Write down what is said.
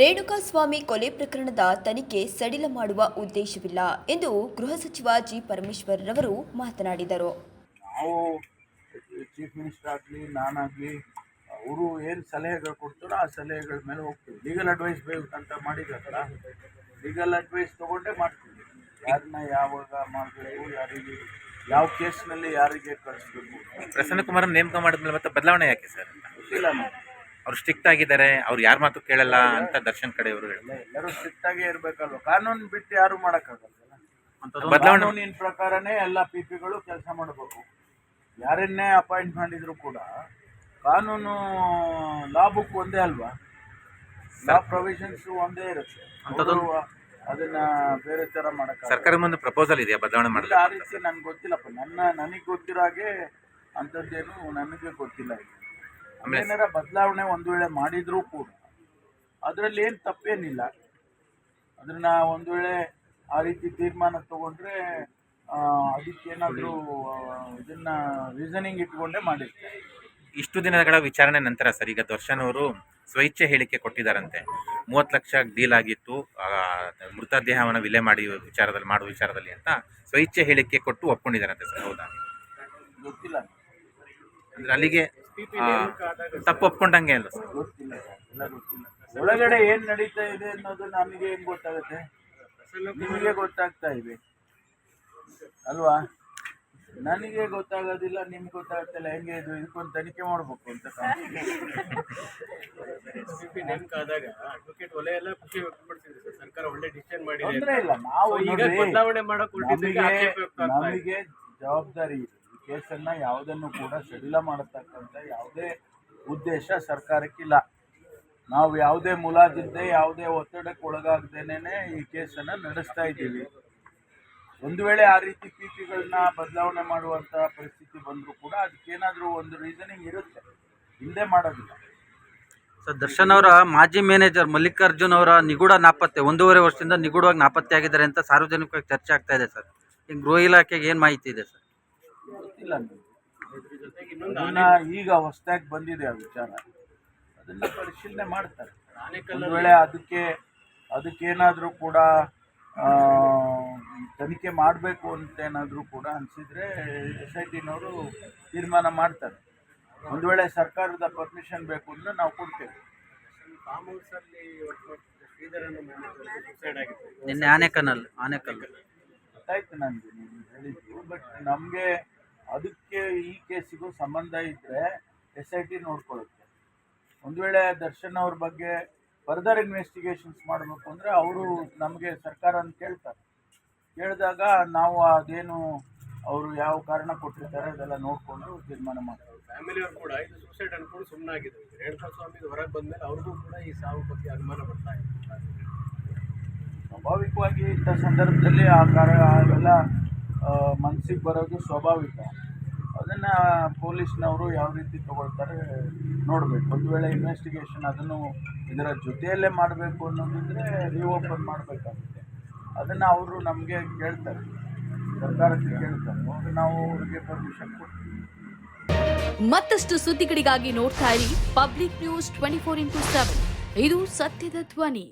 ರೇಣುಕಾಸ್ವಾಮಿ ಕೊಲೆ ಪ್ರಕರಣದ ತನಿಖೆ ಸಡಿಲ ಮಾಡುವ ಉದ್ದೇಶವಿಲ್ಲ ಎಂದು ಗೃಹ ಸಚಿವ ಜಿ ಪರಮೇಶ್ವರ್ ಮಾತನಾಡಿದರು. ನಾವು ಚೀಫ್ ಮಿನಿಸ್ಟರ್ ಆಗಲಿ ನಾನಾಗಲಿ ಅವರು ಏನು ಸಲಹೆಗಳು ಕೊಡ್ತಾರೋ ಆ ಸಲಹೆಗಳ ಮೇಲೆ ಹೋಗ್ತೀವಿ. ಲೀಗಲ್ ಅಡ್ವೈಸ್ ಬೇಕು ಅಂತ ಮಾಡಿದ್ರಲ್ಲ ಲೀಗಲ್ ಅಡ್ವೈಸ್ ತೊಗೊಂಡೇ ಮಾಡ್ತೀವಿ. ಯಾರನ್ನ ಯಾವಾಗ ಮಾಡಬೇಕು ಯಾರಿಗೆ ಯಾವ ಕೇಸ್ನಲ್ಲಿ ಯಾರಿಗೆ ಕಳಿಸ್ಬೇಕು? ಪ್ರಸನ್ನ ಕುಮಾರ್ ನೇಮಕ ಮಾಡಿದ್ಮೇಲೆ ಮತ್ತೆ ಬದಲಾವಣೆ ಯಾಕೆ ಸರ್? ಗೊತ್ತಿಲ್ಲ. ಅವ್ರು ಸ್ಟ್ರಿಕ್ಟ್ ಆಗಿದ್ದಾರೆ ಅವ್ರು ಯಾರ ಮಾತು ಕೇಳಲ್ಲ ಅಂತ ದರ್ಶನ್ ಕಡೆಯವರು ಎಲ್ಲ ಎಲ್ಲರೂ ಸ್ಟ್ರಿಕ್ಟ್ ಆಗೇ ಇರಬೇಕಲ್ವ? ಕಾನೂನು ಬಿಟ್ಟು ಯಾರು ಮಾಡಕ್ಕಾಗಲ್ಲ ಬದಲಾವಣೆ. ಕಾನೂನಿನ ಪ್ರಕಾರನೇ ಎಲ್ಲ ಪಿ ಪಿಗಳು ಕೆಲಸ ಮಾಡಬೇಕು. ಯಾರನ್ನೇ ಅಪಾಯಿಂಟ್ ಮಾಡಿದ್ರು ಕೂಡ ಕಾನೂನು ಲಾ ಬುಕ್ ಒಂದೇ ಅಲ್ವಾ? ಲಾ ಪ್ರೊವಿಷನ್ಸ್ ಒಂದೇ ಇರುತ್ತೆ. ಅವ್ರು ಅದನ್ನ ಬೇರೆ ತರ ಮಾಡಕ್ಕೆ ಸರ್ಕಾರ ಮುಂದೆ ಪ್ರಪೋಸಲ್ ಇದೆಯಾ ಬದಲಾವಣೆ ಮಾಡಿ ಮಾಡಲು? ಆ ರೀತಿ ನನ್ಗೆ ಗೊತ್ತಿಲ್ಲಪ್ಪ. ನನ್ನ ನನಗೆ ಗೊತ್ತಿರೋ ಹಾಗೆ ಅಂಥದ್ದೇನು ನನಗೆ ಗೊತ್ತಿಲ್ಲ ಈಗ. ಏನಾರ ಬದಲಾವಣೆ ಒಂದು ವೇಳೆ ಮಾಡಿದ್ರೂ ಕೂಡ ಅದರಲ್ಲಿ ಏನು ತಪ್ಪೇನಿಲ್ಲ. ಅದನ್ನ ಒಂದು ವೇಳೆ ಆ ರೀತಿ ತೀರ್ಮಾನ ತಗೊಂಡ್ರೆ ಅದಕ್ಕೇನಾದರೂ ಇದನ್ನ ರೀಸನಿಂಗ್ ಇಟ್ಕೊಂಡೇ ಮಾಡಿರ್ತಾರೆ. ಇಷ್ಟು ದಿನಗಳ ವಿಚಾರಣೆ ನಂತರ ಸರ್ ಈಗ ದರ್ಶನ್ ಅವರು ಸ್ವಇಚ್ಛೆ ಹೇಳಿಕೆ ಕೊಟ್ಟಿದ್ದಾರಂತೆ. ಮೂವತ್ತು ಲಕ್ಷ ಡೀಲ್ ಆಗಿತ್ತು ಮೃತದೇಹವನ್ನು ವಿಲೆ ಮಾಡಿ ವಿಚಾರದಲ್ಲಿ ಮಾಡುವ ವಿಚಾರದಲ್ಲಿ ಅಂತ ಸ್ವಇಚ್ಛೆ ಹೇಳಿಕೆ ಕೊಟ್ಟು ಒಪ್ಕೊಂಡಿದ್ದಾರಂತೆ ಸರ್ ಹೌದಾ? ಗೊತ್ತಿಲ್ಲ. ಅಂದ್ರೆ ಅಲ್ಲಿಗೆ ತಪ್ಪು ಒಪ್ಕೊಂಡಂಗೆ ಅಲ್ಲ ಸರ್. ಗೊತ್ತಿಲ್ಲ ಎಲ್ಲ ಗೊತ್ತಿಲ್ಲ. ಒಳಗಡೆ ಏನ್ ನಡೀತಾ ಇದೆ ಅನ್ನೋದು ನಮಗೆ ಏನ್ ಗೊತ್ತಾಗುತ್ತೆ? ನಿಮಗೆ ಗೊತ್ತಾಗ್ತಾ ಇದೆ. ಅಲ್ವಾ? ನನಗೆ ಗೊತ್ತಾಗೋದಿಲ್ಲ ನಿಮ್ಗೆ ಗೊತ್ತಾಗ್ತಿಲ್ಲ ಹೆಂಗೆ ಇದು ಇದಕ್ಕೊಂದು ತನಿಖೆ ಮಾಡ್ಬೇಕು ಅಂತ ತೊಂದ್ರೆ ಇಲ್ಲ ನಾವು ಈಗ ನೋಡ್ರಿ, ಬದಲಾವಣೆ ಮಾಡಕ್ ನಮಗೆ ಜವಾಬ್ದಾರಿ ಇದೆ. ಕೇಸನ್ನ ಯಾವುದನ್ನು ಕೂಡ ಸಡಿಲ ಮಾಡತಕ್ಕಂಥ ಯಾವುದೇ ಉದ್ದೇಶ ಸರ್ಕಾರಕ್ಕಿಲ್ಲ. ನಾವು ಯಾವುದೇ ಮುಲಾಜಿಲ್ಲದೆ ಯಾವುದೇ ಒತ್ತಡಕ್ಕೆ ಒಳಗಾಗದೇನೆ ಈ ಕೇಸನ್ನ ನಡೆಸ್ತಾ ಇದ್ದೀವಿ. ಒಂದು ವೇಳೆ ಆ ರೀತಿ ಪಿ ಬದಲಾವಣೆ ಮಾಡುವಂತ ಪರಿಸ್ಥಿತಿ ಬಂದರೂ ಕೂಡ ಅದಕ್ಕೇನಾದರೂ ಒಂದು ರೀಸನಿಂಗ್ ಇರುತ್ತೆ. ಹಿಂದೆ ಮಾಡೋದಿಲ್ಲ. ಸರ್, ದರ್ಶನ್ ಅವರ ಮಾಜಿ ಮ್ಯಾನೇಜರ್ ಮಲ್ಲಿಕಾರ್ಜುನ್ ಅವರ ನಿಗೂಢ ನಾಪತ್ತೆ, ಒಂದೂವರೆ ವರ್ಷದಿಂದ ನಿಗೂಢವಾಗಿ ನಾಪತ್ತೆ ಆಗಿದ್ದಾರೆ ಅಂತ ಸಾರ್ವಜನಿಕವಾಗಿ ಚರ್ಚೆ ಆಗ್ತಾ ಇದೆ ಸರ್. ಈಗ ಗೃಹ ಇಲಾಖೆಗೆ ಏನು ಮಾಹಿತಿ ಇದೆ ಸರ್? ಗೊತ್ತಿಲ್ಲ ನನಗೆ. ಈಗ ಹೊಸದಾಗಿ ಬಂದಿದೆ ಆ ವಿಚಾರ. ಅದನ್ನ ಪರಿಶೀಲನೆ ಮಾಡ್ತಾರೆ. ಒಂದು ವೇಳೆ ಅದಕ್ಕೆ ಅದಕ್ಕೇನಾದರೂ ಕೂಡ ತನಿಖೆ ಮಾಡಬೇಕು ಅಂತ ಏನಾದರೂ ಕೂಡ ಅನಿಸಿದರೆ ಎಸ್ ಐ ಟಿನವರು ತೀರ್ಮಾನ ಮಾಡ್ತಾರೆ. ಒಂದು ವೇಳೆ ಸರ್ಕಾರದ ಪರ್ಮಿಷನ್ ಬೇಕು ಅಂದರೆ ನಾವು ಕೊಡ್ತೇವೆ. ನಿನ್ನೆ ಆನೆಕಲ್ ಆನೆಕಲ್ ಗೊತ್ತಾಯ್ತು ನನಗೆ ನೀವು ಹೇಳಿದ್ದು ಬಟ್ ನಮಗೆ ಅದಕ್ಕೆ ಈ ಕೇಸಿಗೂ ಸಂಬಂಧ ಇದ್ದರೆ ಎಸ್ ಐ ಟಿ ನೋಡ್ಕೊಳ್ಳುತ್ತೆ. ಒಂದು ವೇಳೆ ದರ್ಶನ್ ಅವ್ರ ಬಗ್ಗೆ ಫರ್ದರ್ ಇನ್ವೆಸ್ಟಿಗೇಷನ್ಸ್ ಮಾಡಬೇಕು ಅಂದರೆ ಅವರು ನಮಗೆ ಸರ್ಕಾರನ ಕೇಳ್ತಾರೆ. ಕೇಳಿದಾಗ ನಾವು ಅದೇನು ಅವರು ಯಾವ ಕಾರಣ ಕೊಟ್ಟಿರ್ತಾರೆ ಅದೆಲ್ಲ ನೋಡಿಕೊಂಡು ತೀರ್ಮಾನ ಮಾಡ್ತಾರೆ. ಫ್ಯಾಮಿಲಿಯವರು ಕೂಡ ಇದು ಸೂಸೈಡ್ ಅನ್ಕೊಂಡು ಸುಮ್ಮನಾಗಿದ್ರು ರೇಣುಕಾ ಸ್ವಾಮಿ ಹೊರಗೆ ಬಂದಮೇಲೆ ಅವ್ರಿಗೂ ಕೂಡ ಈ ಸಾವು ಬಗ್ಗೆ ಅನುಮಾನ ಬರ್ತಾ ಇದೆ. ಸ್ವಾಭಾವಿಕವಾಗಿ ಇಂಥ ಸಂದರ್ಭದಲ್ಲಿ ಆ ಕಾರ ಅವೆಲ್ಲ ಮನಸ್ಸಿಗೆ ಬರೋದು ಸ್ವಾಭಾವಿಕ. ಅದನ್ನು ಪೊಲೀಸ್ನವರು ಯಾವ ರೀತಿ ತಗೊಳ್ತಾರೆ ನೋಡಬೇಕು. ಒಂದು ವೇಳೆ ಇನ್ವೆಸ್ಟಿಗೇಷನ್ ಅದನ್ನು ಇದರ ಜೊತೆಯಲ್ಲೇ ಮಾಡಬೇಕು ಅನ್ನೋದಿದ್ರೆ ರಿಓಪನ್ ಮಾಡಬೇಕಾಗುತ್ತೆ. ಅದನ್ನು ಅವರು ನಮಗೆ ಕೇಳ್ತಾರೆ. ಸರ್ಕಾರಕ್ಕೆ ಕೇಳ್ತಾರೆ. ನಾವು ಅವ್ರಿಗೆ ಪರ್ಮಿಷನ್ ಕೊಡ್ತೀವಿ. ಮತ್ತಷ್ಟು ಸುದ್ದಿಗಳಿಗಾಗಿ ನೋಡ್ತಾ ಇರಿ public news twenty four into seven ಇದು ಸತ್ಯದ ಧ್ವನಿ.